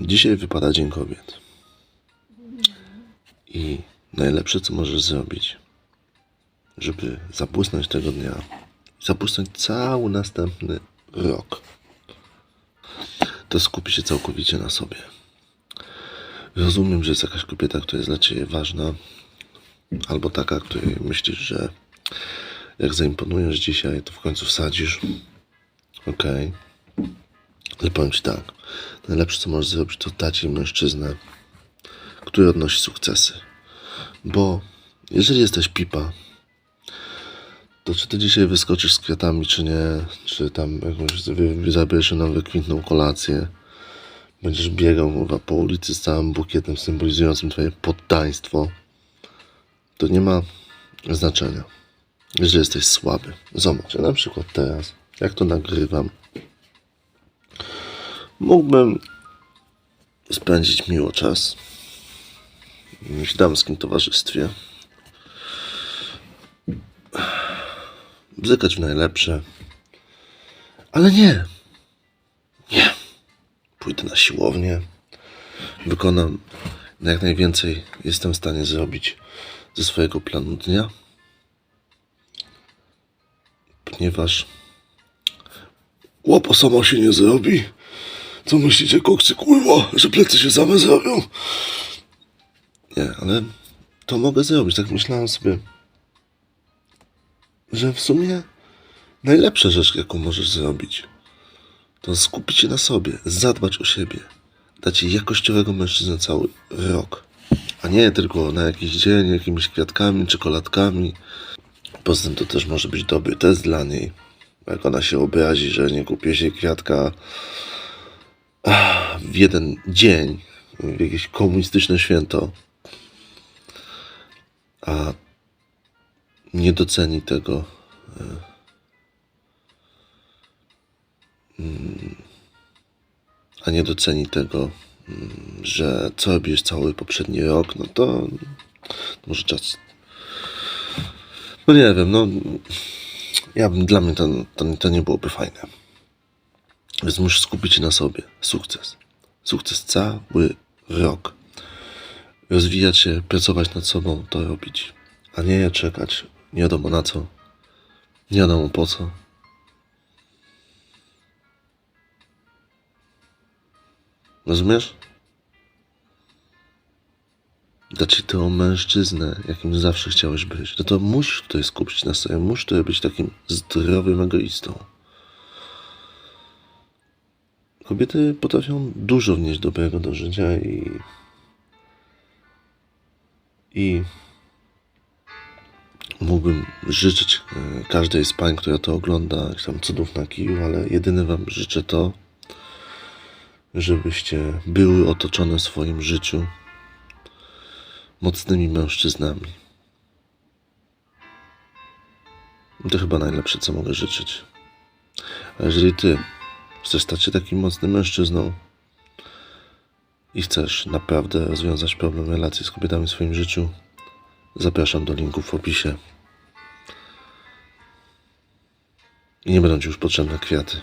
Dzisiaj wypada Dzień Kobiet. I najlepsze, co możesz zrobić, żeby zabłysnąć tego dnia, zabłysnąć cały następny rok, to skupi się całkowicie na sobie. Rozumiem, że jest jakaś kobieta, która jest dla Ciebie ważna, albo taka, której myślisz, że jak zaimponujesz dzisiaj, to w końcu wsadzisz. Okej. Ale powiem Ci tak. Najlepsze, co możesz zrobić, to dać jej mężczyznę, który odnosi sukcesy. Bo jeżeli jesteś pipa, to czy ty dzisiaj wyskoczysz z kwiatami, czy nie, czy tam jakąś zabierzesz ją na wykwintną kolację, będziesz biegał kurwa, po ulicy z całym bukietem symbolizującym twoje poddaństwo, to nie ma znaczenia, jeżeli jesteś słaby. Zobacz, ja na przykład teraz, jak to nagrywam, mógłbym spędzić miło czas w damskim towarzystwie. Bzykać w najlepsze. Ale nie. Nie. Pójdę na siłownię. Wykonam na jak najwięcej jestem w stanie zrobić ze swojego planu dnia. Ponieważ łopo samo się nie zrobi. Co myślicie, koksy, kurwa, że plecy się same zrobią? Nie, ale to mogę zrobić. Tak myślałem sobie, że w sumie najlepsza rzecz, jaką możesz zrobić, to skupić się na sobie, zadbać o siebie, dać jakościowego mężczyznę cały rok, a nie tylko na jakiś dzień, jakimiś kwiatkami, czekoladkami. Poza tym to też może być dobry test dla niej. Jak ona się obrazi, że nie kupię się kwiatka w jeden dzień, w jakieś komunistyczne święto, a nie doceni tego, e, mm, a nie doceni tego, mm, że co robisz cały poprzedni rok, no to, może czas. No nie wiem, no ja bym, dla mnie to, to, to nie byłoby fajne. Więc musisz skupić się na sobie. Sukces. Sukces cały rok. Rozwijać się, pracować nad sobą, to robić. A nie czekać nie wiadomo na co. Nie wiadomo po co. Rozumiesz? Dać ci tego mężczyznę, jakim zawsze chciałeś być. No to musisz tutaj skupić na sobie. Musisz tutaj być takim zdrowym egoistą. Kobiety potrafią dużo wnieść dobrego do życia i. I. Mógłbym życzyć e, każdej z pań, która to ogląda, jakichś tam cudów na kiju, ale jedyne wam życzę to, żebyście były otoczone w swoim życiu mocnymi mężczyznami. To chyba najlepsze, co mogę życzyć. A jeżeli ty chcesz stać się takim mocnym mężczyzną i chcesz naprawdę rozwiązać problem relacji z kobietami w swoim życiu, zapraszam do linków w opisie. I nie będą ci już potrzebne kwiaty.